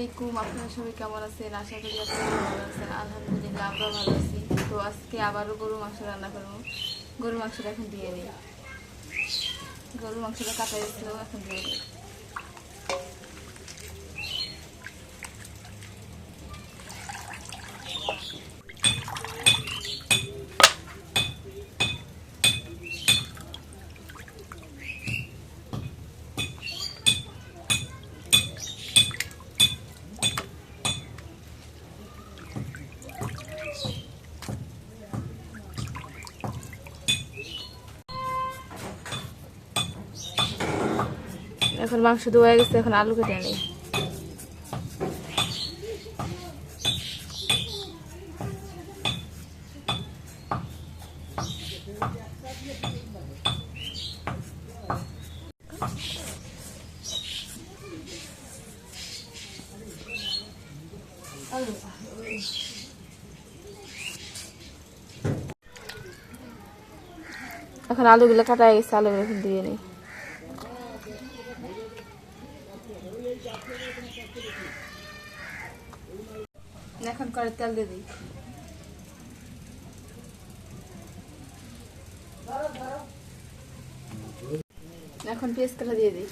আলাইকুম, আপনারা সবাই কেমন আছেন? আশা করি আপনারা ভালো আছেন। আলহামদুলিল্লাহ আমরা ভালো আছি। তো আজকে আবারও গরু মাংস রান্না করব। গরু মাংসটা এখন দিয়ে নিই। গরু মাংসটা কাটা গেছিল এখন দিয়ে নিই। এখন মাংস ধোয়া গেছে, এখন আলু কেটে নিই। এখন আলুগুলো কাটা গেছে, আলুগুলো এখন দিয়ে নিই। এখন করে তেল দিয়ে দিই। এখন পেঁয়াজ কাটা দিয়ে দিই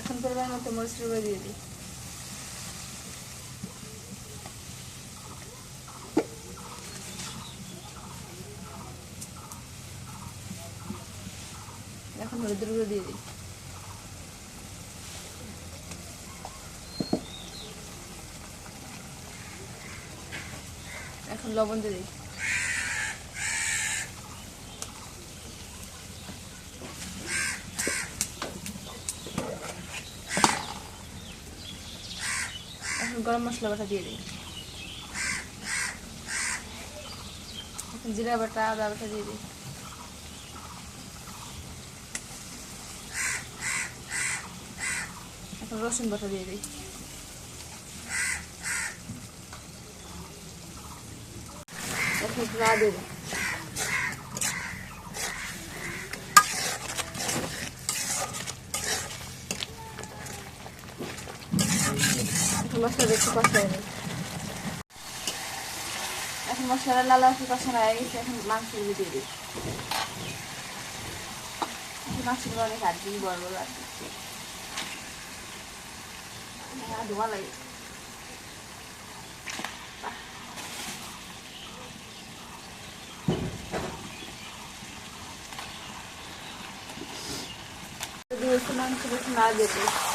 এখন পরিমাণ মতো মরিচের গুঁড়ো দিয়ে দিই হলুদের গুঁড়ো দিয়ে দিই। এখন লবণ দিয়ে দিই। এখন গরম মশলা বাটা দিয়ে দিই। জিরা বাটা, আদা বাটা দিয়ে দিই। রসুন বাটা দিয়ে দিই। এখন একটু দিই। এখন মশলা একটু এখন মশলা লাল লাল কষানো হয়ে গেছে, এখন মাংস দিয়ে দিই। মাংসগুলো অনেক দিই বড় বড় আর I do I like ദിവസം നമുക്ക് നാല് ദിവസം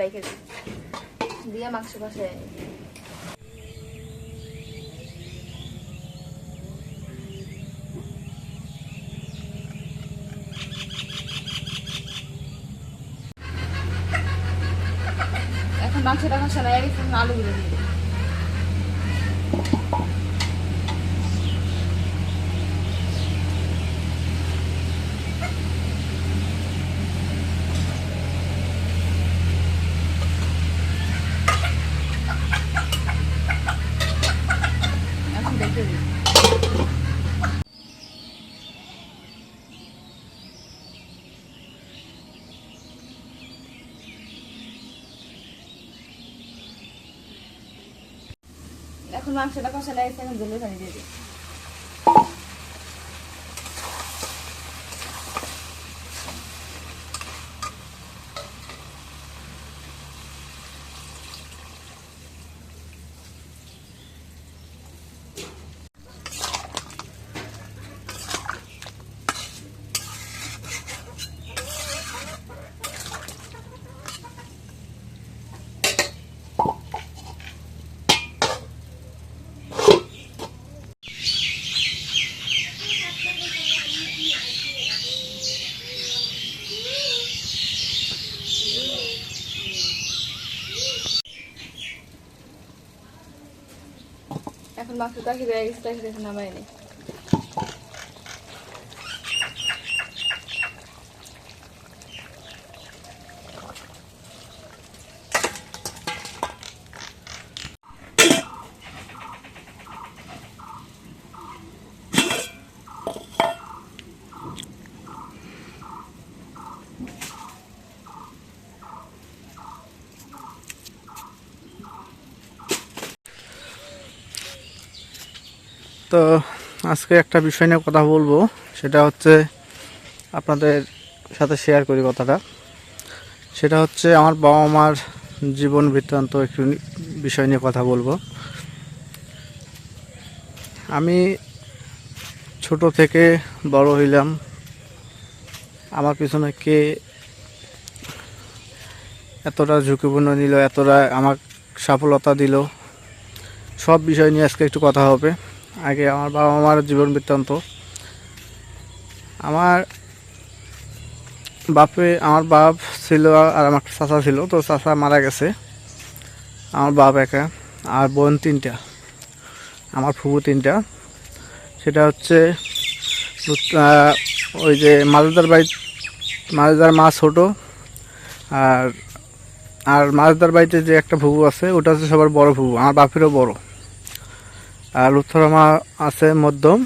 দিই। দিয়ে মাংস কষে এখন মাংসটা গেছে এখন আলুগুলো দিয়ে দিই এখন দেখে দিই এখন মাংসটা কষা লাগছে এখন জলের পানি দিয়ে দিই মাংস তাকি রয়ে গেছে তাকি দেখে তো আজকে একটা বিষয় নিয়ে কথা বলব। সেটা হচ্ছে আপনাদের সাথে শেয়ার করি কথাটা। সেটা হচ্ছে আমার বাবা মার জীবন বৃত্তান্ত একটু বিষয় নিয়ে কথা বলব। আমি ছোট থেকে বড় হইলাম। আমার পিছনে কে এতটা ঝুঁকিপূর্ণ নিল, এতটা আমার সফলতা দিল, সব বিষয় নিয়ে আজকে একটু কথা হবে। আগে আমার বাবা মার জীবন বৃত্তান্ত। আমার বাপে, আমার বাপ ছিল আর আমার চাচা ছিল, তো চাচা মারা গেছে। আমার বাপ একা, আর বোন তিনটা, আমার ফুবু তিনটা। সেটা হচ্ছে ওই যে মালদার বাড়ি, মালদার মা ছোট, আর আর মালদার বাড়িতে যে একটা ফুবু আছে, ওটা হচ্ছে সবার বড় ফুবু আমার বাপেরও বড়। আর লুথরামা আছে মধ্যম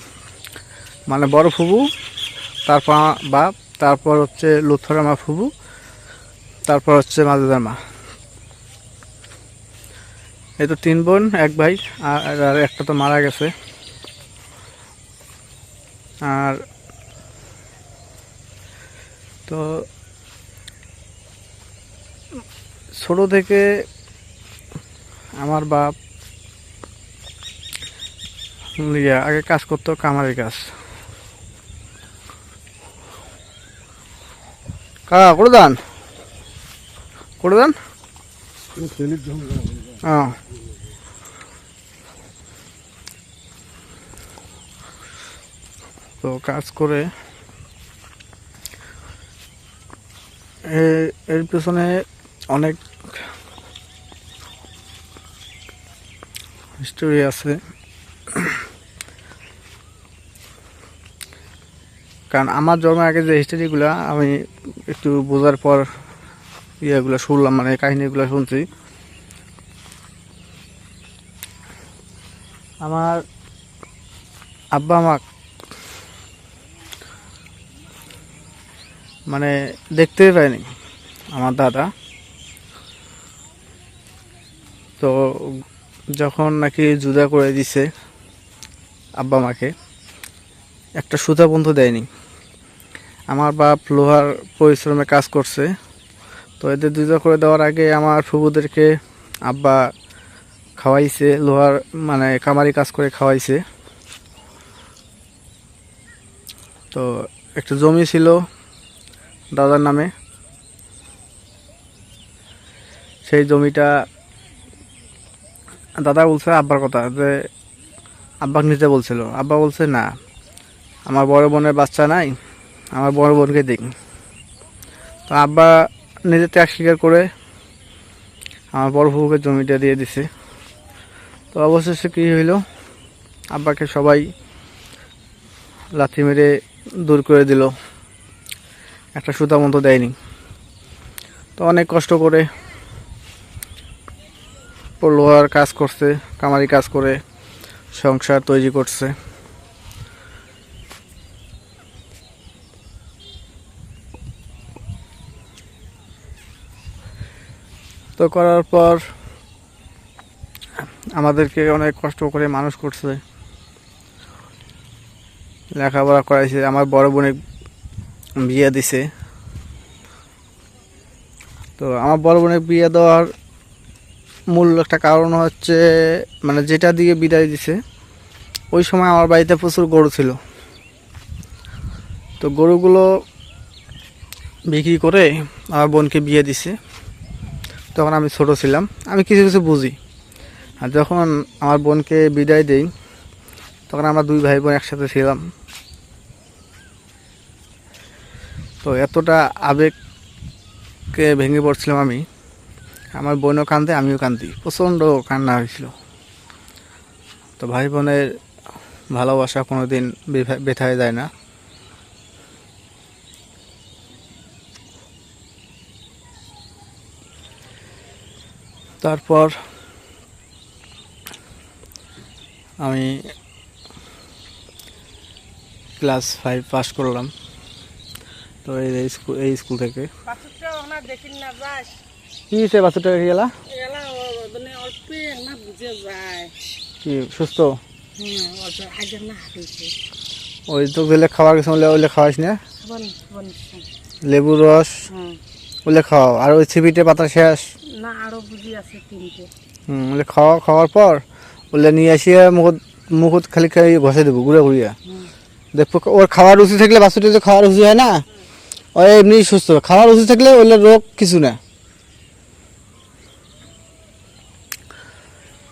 মানে বড় ফুবু তারপর বাপ তারপর হচ্ছে লুথরামা ফুবু, তারপর হচ্ছে মাজুদার মা। এই তো তিন বোন, এক ভাই আর একটা তো মারা গেছে। আর তো ছোট থেকে আমার বাপ আগে কাজ করতো কামারের কাজ। কা করে দেন করে দেন তো কাজ করে এর পেছনে অনেক হিস্টোরি আছে। কারণ আমার জন্মের আগে যে হিস্টোরিগুলো আমি একটু বোঝার পর ইয়েগুলো শুনলাম মানে কাহিনীগুলো শুনছি। আমার আব্বা, মা মানে দেখতেই পাইনি আমার দাদা। তো যখন নাকি জুদা করে দিছে আব্বা, মাকে, একটা সুতা বন্ধু দেয়নি। আমার বাপ লোহার পরিশ্রমে কাজ করছে। তো এদের দুজা করে দেওয়ার আগে আমার ফুবুদেরকে আব্বা খাওয়াইছে, লোহার মানে কামারি কাজ করে খাওয়াইছে। তো একটা জমি ছিল দাদার নামে। সেই জমিটা দাদা বলছে আব্বার কথা, যে আব্বাকে নিতে বলছিল। আব্বা বলছে, না, আমার বড় বোনের বাচ্চা নাই আমার বড় বোনকে দেখি। তো আব্বা নিজে ত্যাগ স্বীকার করে আমার বড় ফুকে জমিটা দিয়ে দিছে। তো অবশেষে কী হইল? আব্বাকে সবাই লাথি মেরে দূর করে দিল। একটা সুতা মতো দেয়নি। তো অনেক কষ্ট করে লোহার কাজ করছে কামারি কাজ করে, সংসার তৈরি করছে। তো করার পর আমাদেরকে অনেক কষ্ট করে মানুষ করছে। লেখাপড়া করাইছে, আমার বড় বোনে বিয়ে দিছে। তো আমার বড় বোনের বিয়ে দেওয়ার মূল একটা কারণ হচ্ছে মানে যেটা দিয়ে বিদায় দিছে, ওই সময় আমার বাড়িতে প্রচুর গরু ছিল। তো গরুগুলো বিক্রি করে আমার বোনকে বিয়ে দিছে। তখন আমি ছোট ছিলাম। আমি কিছু কিছু বুঝি। আর যখন আমার বোনকে বিদায় দেই, তখন আমরা দুই ভাই বোন একসাথে ছিলাম। তো এতটা আবেগকে ভেঙে পড়ছিলাম আমি। আমার বোনও কান্দে আমিও কান্দি প্রচণ্ড কান্না হয়েছিল। তো ভাই বোনের ভালোবাসা কোনোদিন বেথা- বেথায় যায় না। তারপর আমি ক্লাস ফাইভ পাস করলাম। তো এই স্কুল এই স্কুল থেকে। কি হয়েছে বাচ্চাটা গেলা কি সুস্থ? ওই তো গেলে খাওয়ার কিছু ওইলে খাওয়াইস না? লেবু রস? ওইলে খাওয়াও। আর ওই ছিপিটে পাতা শেষ? না আরও বুঝি আছে তিনটে। হুম ওইলে খাওয়া খাওয়ার পর ওইলে নিয়ে আসিয়া মুখত মুখত খালি খালি ঘষে দেবো ঘুরে ঘুরিয়া। দেখব ওর খাওয়ার রুচি থাকলে বাচ্চাটা যে খাওয়ার রুচি হয় না। ও এমনি সুস্থ। খাওয়ার রুচি থাকলে ওইলে রোগ কিছু না।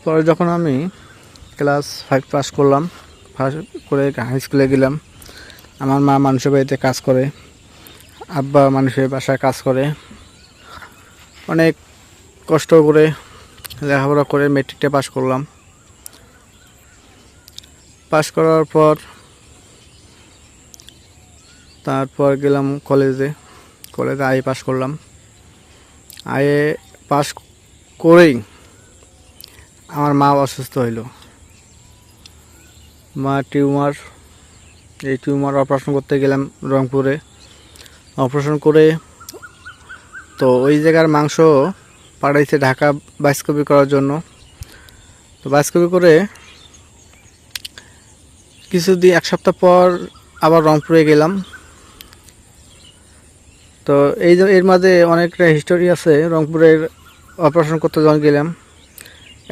পরে যখন আমি ক্লাস ফাইভ পাস করলাম পাস করে হাই স্কুলে গেলাম আমার মা মানুষের বাড়িতে কাজ করে আব্বা মানুষের বাসায় কাজ করে অনেক কষ্ট করে লেখাপড়া করে মেট্রিকটা পাশ করলাম। পাশ করার পর তারপর গেলাম কলেজে কলেজে আই পাশ করলাম। আয়ে পাস করেই আমার মা অসুস্থ হইল। মা টিউমার, এই টিউমার অপারেশন করতে গেলাম রংপুরে। অপারেশন করে তো ওই জায়গার মাংস পাঠাইছে ঢাকা বাইস্কপি করার জন্য। তো বাইস্কপি করে কিছুদিন, এক সপ্তাহ পর আবার রংপুরে গেলাম। তো এই এর মাঝে অনেকটা হিস্টোরি আছে, রংপুরের অপারেশন করতে যখন গেলাম।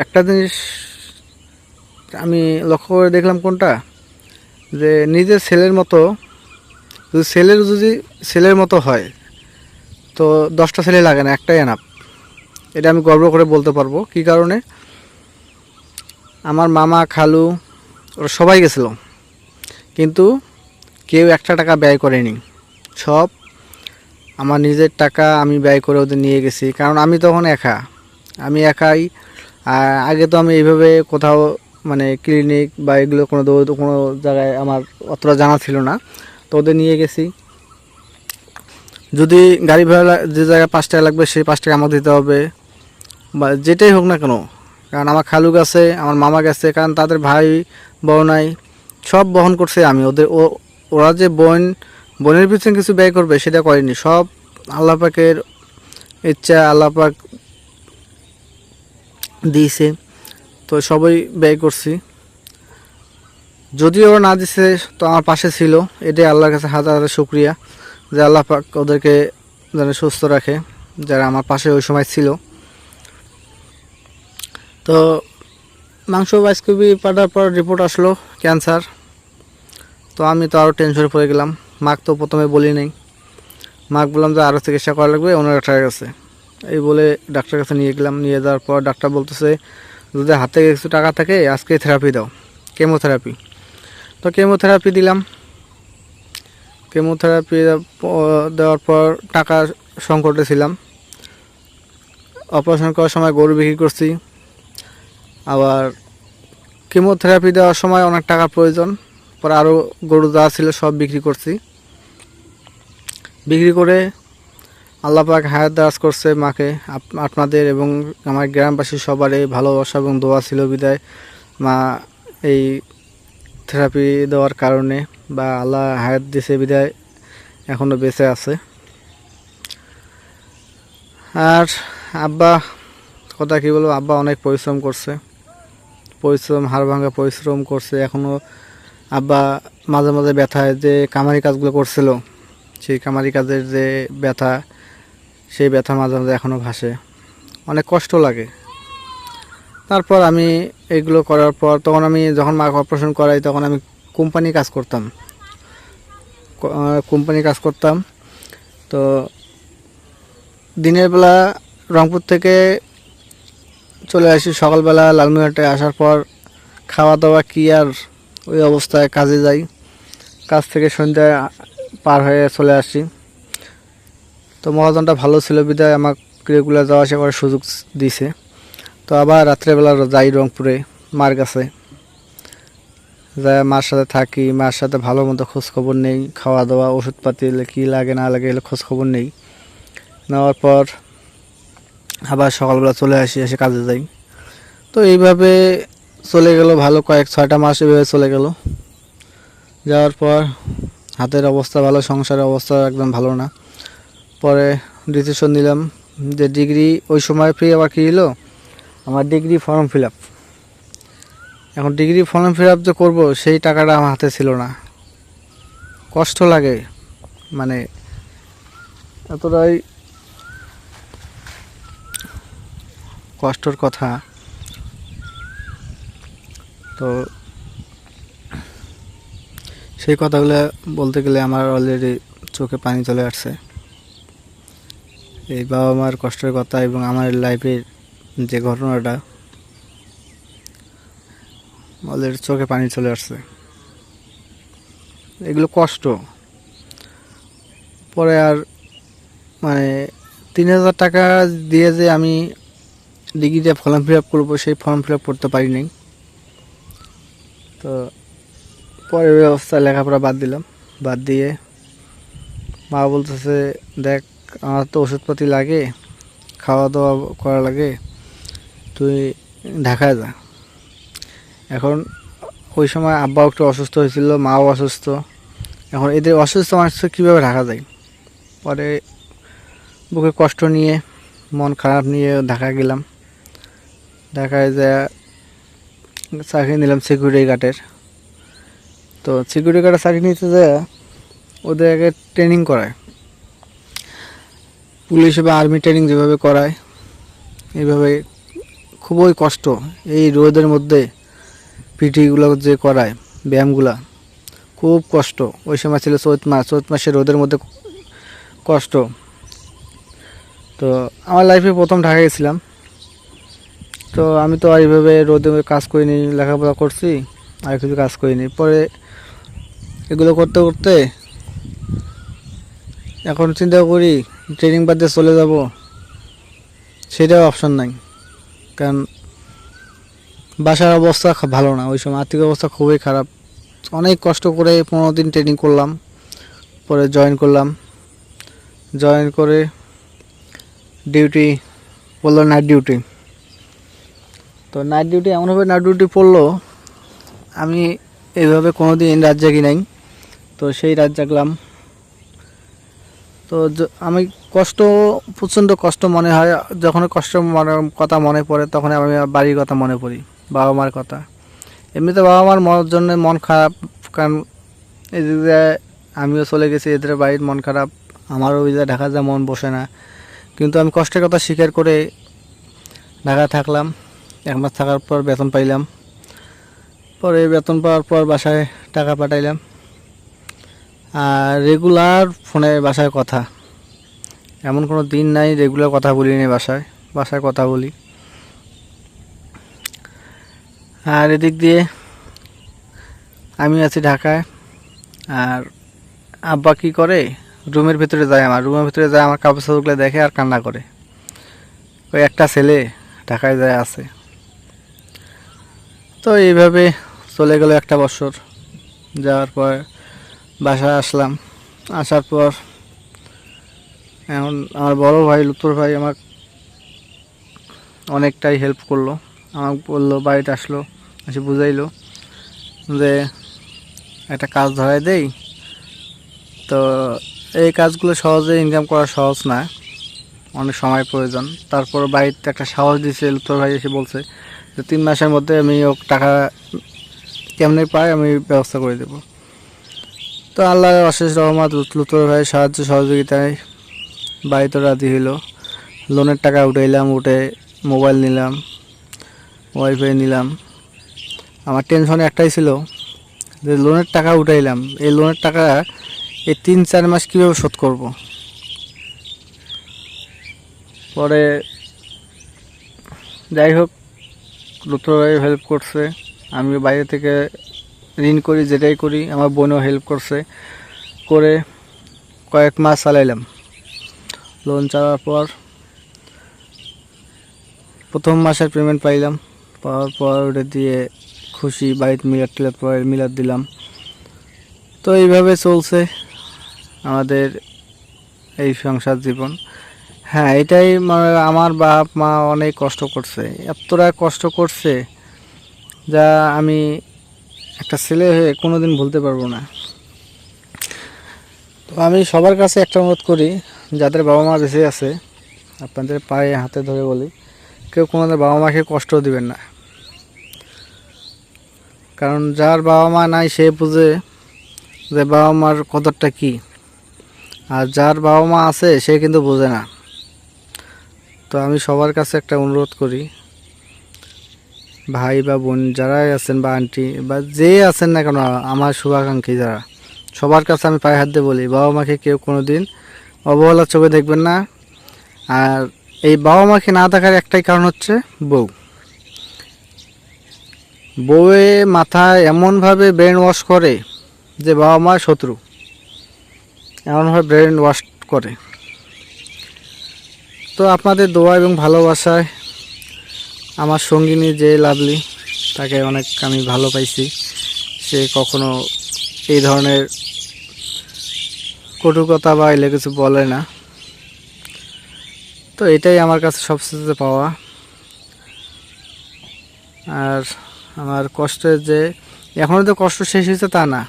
একটা জিনিস আমি লক্ষ্য করে দেখলাম কোনটা? যে নিজের ছেলের মতো, যদি ছেলের যদি ছেলের মতো হয়, তো দশটা ছেলে লাগে না, একটাই এনাপ এটা আমি গর্ব করে বলতে পারব। কি কারণে? আমার মামা, খালু, ওরা সবাই গেছিল। কিন্তু কেউ একটা টাকা ব্যয় করেনি। সব আমার নিজের টাকা আমি ব্যয় করে ওদের নিয়ে গেছি। কারণ আমি তখন একা। আমি একাই। আগে তো আমি এইভাবে কোথাও মানে ক্লিনিক বা এগুলো কোনো কোনো জায়গায় আমার অতটা জানা ছিল না। তো ওদের নিয়ে গেছি। যদি গাড়ি ভাড়া যে জায়গায় পাঁচ টাকা লাগবে, সেই পাঁচ টাকা আমাকে দিতে হবে। বা যেটাই হোক না কেন, কারণ আমার খালু গেছে আমার মামা গেছে, কারণ তাদের ভাই, বউ নাই, সব বহন করছে আমি। ওদের ও, ওরা যে বোন, বোনের পিছনে কিছু ব্যয় করবে সেটা করেনি। সব আল্লাহ পাকের ইচ্ছা, আল্লাহ পাক দিয়েছে। তো সবাই ব্যয় করছি। যদিও না দিছে, তো আমার পাশে ছিল। এটাই আল্লাহর কাছে হাজার হাজার শুক্রিয়া যে আল্লাহ পাক ওদেরকে যেন সুস্থ রাখে, যারা আমার পাশে ওই সময় ছিল। তো মাংস বাইস্কবি পাঠার পর রিপোর্ট আসলো ক্যান্সার তো আমি তো আরও টেনশনে পড়ে গেলাম। মাক তো প্রথমে বলি নাই। মাক বললাম যে আরও চিকিৎসা করা লাগবে, অন্য ডাক্তারের কাছে এই বলে ডাক্তারের কাছে নিয়ে গেলাম, নিয়ে যাওয়ার পর ডাক্তার বলতেছে, যদি হাতে কিছু টাকা থাকে, আজকে থেরাপি দাও। কেমোথেরাপি তো কেমোথেরাপি দিলাম। কেমোথেরাপি দেওয়ার পর টাকা সংকটে ছিলাম। অপারেশন করার সময় গরু বিক্রি করছি। আবার কেমোথেরাপি দেওয়ার সময় অনেক টাকা প্রয়োজন। পরে আরও গরু যা ছিল সব বিক্রি করছি। বিক্রি করে আল্লাপাক হায়াত দারাজ করছে মাকে, আপ- আপনাদের এবং আমার গ্রামবাসী সবারই ভালোবাসা এবং দোয়া ছিল বিদায়। মা এই থেরাপি দেওয়ার কারণে বা আল্লাহ হায়াত দিছে বিদায় এখনও বেঁচে আছে। আর আব্বা, কথা কি বলব? আব্বা অনেক পরিশ্রম করছে। পরিশ্রম, হাড় ভাঙা পরিশ্রম করছে। এখনও আব্বা মাঝে মাঝে ব্যথায় যে কামারি কাজগুলো করছিল, সেই কামারি কাজের যে ব্যথা, সেই ব্যথা মাঝে মাঝে এখনও ভাসে। অনেক কষ্ট লাগে। তারপর আমি এগুলো করার পর তখন আমি যখন মাকে অপারেশন করাই, তখন আমি কোম্পানি কাজ করতাম। কোম্পানি কাজ করতাম। তো দিনের বেলা রংপুর থেকে চলে আসি সকালবেলা লালমিহাটে আসার পর খাওয়া দাওয়া কি আর ওই অবস্থায় কাজে যাই। কাজ থেকে সন্ধ্যায় পার হয়ে চলে আসি। তো মহাজনটা ভালো ছিল, বিদায় আমাকে রেগুলার যাওয়া আসা করার সুযোগ দিছে। তো আবার রাত্রেবেলা যাই রংপুরে, মার কাছে। যা মার সাথে থাকি, মার সাথে ভালো মতো খোঁজখবর নেই খাওয়া দাওয়া ওষুধপাতি, কী লাগে না লাগে এলে খোঁজখবর নেই। নেওয়ার পর আবার সকালবেলা চলে আসি, এসে কাজে যাই। তো এইভাবে চলে গেল ভালো কয়েক ছয়টা মাস এভাবে চলে গেল। যাওয়ার পর হাতের অবস্থা ভালো, সংসারের অবস্থা একদম ভালো না। পরে ডিসিশন নিলাম যে ডিগ্রি ওই সময় ফ্রি আবার কী হলো? আমার ডিগ্রি ফর্ম ফিল আপ এখন ডিগ্রি ফর্ম ফিল আপ যে করব, সেই টাকাটা আমার হাতে ছিল না। কষ্ট লাগে মানে এতটাই কষ্টর কথা। তো সেই কথাগুলো বলতে গেলে আমার অলরেডি চোখে পানি চলে আসছে। এই বাবা মার কষ্টের কথা এবং আমার লাইফের যে ঘটনাটা অলরেডি চোখে পানি চলে আসছে। এগুলো কষ্ট। পরে আর মানে তিন হাজার টাকা দিয়ে যে আমি ডিগ্রিতে ফর্ম ফিল আপ করব, সেই ফর্ম ফিল আপ করতে পারি নাই। তো পরে ওই অবস্থায় লেখাপড়া বাদ দিলাম। বাদ দিয়ে মা বলতেছে, দেখ, আমার তো ওষুধপাতি লাগে খাওয়া দাওয়া করা লাগে, তুই ঢাকায় যা। এখন ওই সময় আব্বাও একটু অসুস্থ হয়েছিল, মাও অসুস্থ। এখন এদের অসুস্থ মানুষ কীভাবে ঢাকা যায়? পরে বুকে কষ্ট নিয়ে, মন খারাপ নিয়ে ঢাকা গেলাম। ঢাকায় যা চাকরি নিলাম সিকিউরিটি গার্ডের তো সিকিউরিটি গার্ডের চাকরি নিতে যায় ওদের আগে ট্রেনিং করায়। পুলিশ বা আর্মি ট্রেনিং যেভাবে করায়, এইভাবে খুবই কষ্ট এই রোদের মধ্যে পিটিগুলো যে করায়, ব্যায়ামগুলা, খুব কষ্ট। ওই সময় ছিল চৈত মাস, চৈত মাসে রোদের মধ্যে কষ্ট। তো আমার লাইফে প্রথম ঢাকা গেছিলাম। তো আমি তো আর এইভাবে রোদে কাজ করিনি, লেখাপড়া করছি, আর কিছু কাজ করিনি। পরে এগুলো করতে করতে এখন চিন্তা করি ট্রেনিং বাদ দিয়ে চলে যাব, সেটাও অপশন নাই। কারণ বাসার অবস্থা ভালো না, ওই সময় আর্থিক অবস্থা খুবই খারাপ। অনেক কষ্ট করে পনেরো দিন ট্রেনিং করলাম, পরে জয়েন করলাম। জয়েন করে ডিউটি বলল নাইট ডিউটি তো নাইট ডিউটি এমনভাবে নাইট ডিউটি পড়ল, আমি এইভাবে কোনো দিন রাত জাগি নাই। তো সেই রাত জাগলাম। তো আমি কষ্ট, প্রচণ্ড কষ্ট মনে হয় যখন কষ্ট মনে, কথা মনে পড়ে তখন আমি বাড়ির কথা মনে পড়ি, বাবা মার কথা। এমনিতে বাবা মার মনের জন্য মন খারাপ, কারণ এদিকে আমিও চলে গেছি, এদের বাড়ির মন খারাপ, আমারও ওই যে ঢাকা যা মন বসে না। কিন্তু আমি কষ্টের কথা স্বীকার করে ঢাকা থাকলাম। এক মাস থাকার পর বেতন পাইলাম। পরে বেতন পাওয়ার পর বাসায় টাকা পাঠাইলাম। আর রেগুলার ফোনে বাসায় কথা। এমন কোনো দিন নাই রেগুলার কথা বলি নি বাসায় বাসায় কথা বলি। আর এদিক দিয়ে আমি আছি ঢাকায়। আর আব্বা কী করে? রুমের ভিতরে যায় আমার, রুমের ভিতরে যায় আমার কাপড় চাপড়গুলো দেখে আর কান্না করে। ওই একটা ছেলে ঢাকায় যায় আছে। তো এইভাবে চলে গেল একটা বছর, যাওয়ার পর বাসায় আসলাম। আসার পর এখন আমার বড় ভাই, লুতুর ভাই আমার অনেকটাই হেল্প করল। আমাকে বলল, বাড়িতে আসলো, এসে বুঝাইলো যে একটা কাজ ধরাই দেই। তো এই কাজগুলো সহজে ইনকাম করা সহজ না, অনেক সময় প্রয়োজন। তারপর বাড়িতে একটা সাহস দিয়েছে লুতুর ভাই এসে বলছে তিন মাসের মধ্যে আমি ও টাকা কেমনে পাই আমি ব্যবস্থা করে দেবো। তো আল্লাহ অশেষ রহমত লুতুর ভাই সাহায্য সহযোগিতায় বাড়িতে রাজি হইল। লোনের টাকা উঠাইলাম, উঠে মোবাইল নিলাম, ওয়াইফাই নিলাম। আমার টেনশন একটাই ছিল যে লোনের টাকা উঠাইলাম, এই লোনের টাকা এই তিন চার মাস কীভাবে শোধ করব? পরে যাই হোক লুতুর হেল্প করছে। আমি বাইরে থেকে ঋণ করি, যেটাই করি, আমার বোনও হেল্প করছে। করে কয়েক মাস চালাইলাম। লোন চালার পর প্রথম মাসের পেমেন্ট পাইলাম। পাওয়ার পর ওটা দিয়ে খুশি বাড়িতে মিলার টিলার পরে মিলার দিলাম। তো এইভাবে চলছে আমাদের এই সংসার জীবন। হ্যাঁ এটাই আমার বাপ, মা অনেক কষ্ট করছে। এতটা কষ্ট করছে যা আমি একটা ছেলে হয়ে কোনো দিন ভুলতে পারব না। তো আমি সবার কাছে একটা অনুরোধ করি, যাদের বাবা মা বেঁচে আছে, আপনাদের পায়ে হাতে ধরে বলি, কেউ কোনোদিন বাবা মাকে কষ্ট দিবেন না। কারণ যার বাবা মা নাই, সে বুঝে যে বাবা মার কদরটা কী। আর যার বাবা মা আছে, সে কিন্তু বোঝে না। তো আমি সবার কাছে একটা অনুরোধ করি। ভাই বা বোন যারাই আছেন বা আন্টি বা যে আছেন না কেন, আমার শুভাকাঙ্ক্ষী যারা, সবার কাছে আমি পায়ে হাত দিয়ে বলি, বাবা মাকে কেউ কোনো দিন অবহেলার চোখে দেখবেন না। আর এই বাবা মাকে না দেখার একটাই কারণ হচ্ছে বউ। বউয়ে মাথায় এমনভাবে ব্রেন ওয়াশ করে যে বাবা মা শত্রু, এমনভাবে ব্রেন ওয়াশ করে। তো আপনাদের দোয়া এবং ভালোবাসায় আমার সঙ্গিনী যে লাভলি, তাকে অনেক আমি ভালো পাইছি। সে কখনো এই ধরনের কটু কথা বা এলে কিছু বলে না। তো এটাই আমার কাছে সবচেয়ে পাওয়া। আর আমার কষ্টের যে এখনও তো কষ্ট শেষ হয়েছে তা না।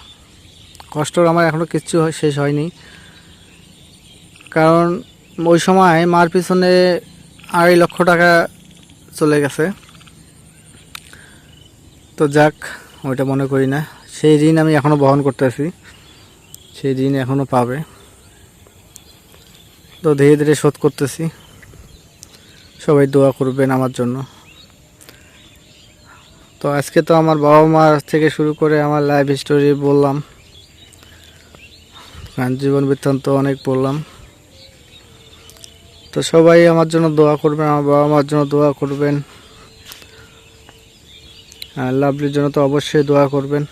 কষ্ট আমার এখনও কিচ্ছু শেষ হয়নি। কারণ ওই সময় মার পিছনে আড়াই লক্ষ টাকা চলে গেছে। তো যাক, ওইটা মনে করি না। সেই ঋণ আমি এখনও বহন করতেছি সেই ঋণ এখনও পাবে। তো ধীরে ধীরে শোধ করতেছি। সবাই দোয়া করবেন আমার জন্য। তো আজকে তো আমার বাবা মার থেকে শুরু করে আমার লাইফ স্টোরি বললাম। জীবন বৃত্তান্ত অনেক বললাম। তো সবাই আমার জন্য দোয়া করবেন, আমার বাবা মার জন্য দোয়া করবেন। লাভলির জন্য তো অবশ্যই দোয়া করবেন।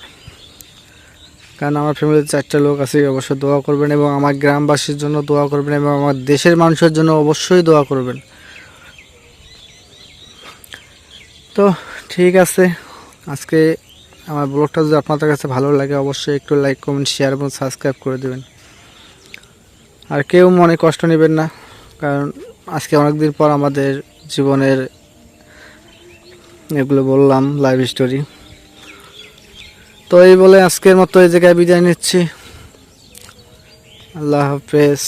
কারণ আমার ফ্যামিলিতে চারটা লোক আছে, অবশ্যই দোয়া করবেন এবং আমার গ্রামবাসীর জন্য দোয়া করবেন এবং আমার দেশের মানুষের জন্য অবশ্যই দোয়া করবেন। তো ঠিক আছে, আজকে আমার ব্লগটা যদি আপনাদের কাছে ভালো লাগে, অবশ্যই একটু লাইক কমেন্ট শেয়ার এবং সাবস্ক্রাইব করে দেবেন। আর কেউ মনে কষ্ট নেবেন না। কারণ আজকে অনেক দিন পর আমাদের জীবনের এগুলো বললাম লাইভ স্টোরি তো এই বলে আজকের মতো এই জায়গায় বিদায় নিচ্ছি। আল্লাহ হাফেজ।